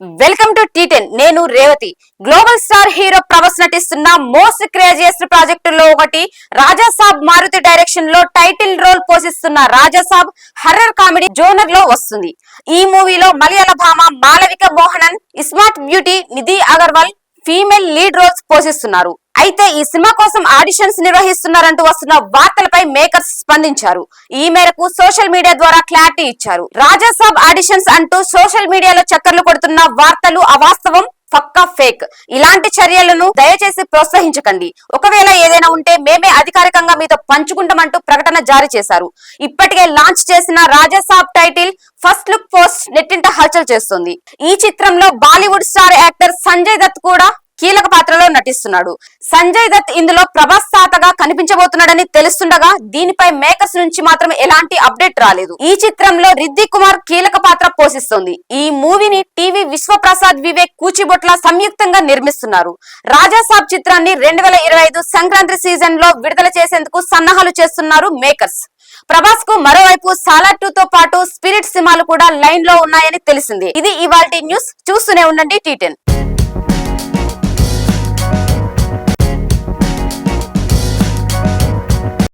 Welcome to T10 నేను Revathi. Global star hero Prabhas నటిస్తున్న most craziest ప్రాజెక్టుల్లో ఒకటి రాజాసాబ్ మారుతి డైరెక్షన్లో టైటిల్ రోల్ పోషిస్తున్న రాజాసాబ్ హర్రర్ కామెడీ జోనర్లో వస్తుంది. ఈ మూవీలో మలయాళ భామ Malavika Mohanan smart beauty Nidhi Agarwal female lead roles పోషిస్తున్నారు. అయితే ఈ సినిమా కోసం ఆడిషన్స్ నిర్వహిస్తున్నారంటూ వస్తున్న వార్తలపై మేకర్స్ స్పందించారు. ఈ మేరకు సోషల్ మీడియా ద్వారా క్లారిటీ ఇచ్చారు. రాజాసాబ్ ఆడిషన్స్ అంటూ సోషల్ మీడియాలో చక్కర్లు కొడుతున్న వార్తలు అవాస్తవం పక్కా ఫేక్. ఇలాంటి చర్యలను దయచేసి ప్రోత్సహించకండి. ఒకవేళ ఏదైనా ఉంటే మేమే అధికారికంగా మీతో పంచుకుంటామంటూ ప్రకటన జారీ చేశారు. ఇప్పటికే లాంచ్ చేసిన Rajasaab title first look post నెట్టింట హల్చల్ చేస్తుంది. ఈ చిత్రంలో బాలీవుడ్ స్టార్ యాక్టర్ సంజయ్ దత్ కూడా కీలక పాత్రలో నటిస్తున్నాడు. సంజయ్ దత్ ఇందులో ప్రభాస్ తాతగా కనిపించబోతున్నాడని తెలుస్తుండగా దీనిపై మేకర్స్ నుంచి మాత్రం ఎలాంటి అప్డేట్ రాలేదు. ఈ చిత్రంలో రిద్ది కుమార్ కీలక పాత్ర పోషిస్తుంది. ఈ మూవీని టీవీ విశ్వప్రసాద్ వివేక్ కూచిబొట్ల సంయుక్తంగా నిర్మిస్తున్నారు. రాజాసాబ్ చిత్రాన్ని రెండు వేల ఇరవై ఐదు సంక్రాంతి సీజన్లో విడుదల చేసేందుకు సన్నాహాలు చేస్తున్నారు మేకర్స్. ప్రభాస్కు మరోవైపు సాలార్ టూ తో పాటు స్పిరిట్ సినిమాలు కూడా లైన్లో ఉన్నాయని తెలిసింది. ఇది ఇవాల్టి న్యూస్. చూస్తూనే ఉండండి టీటెన్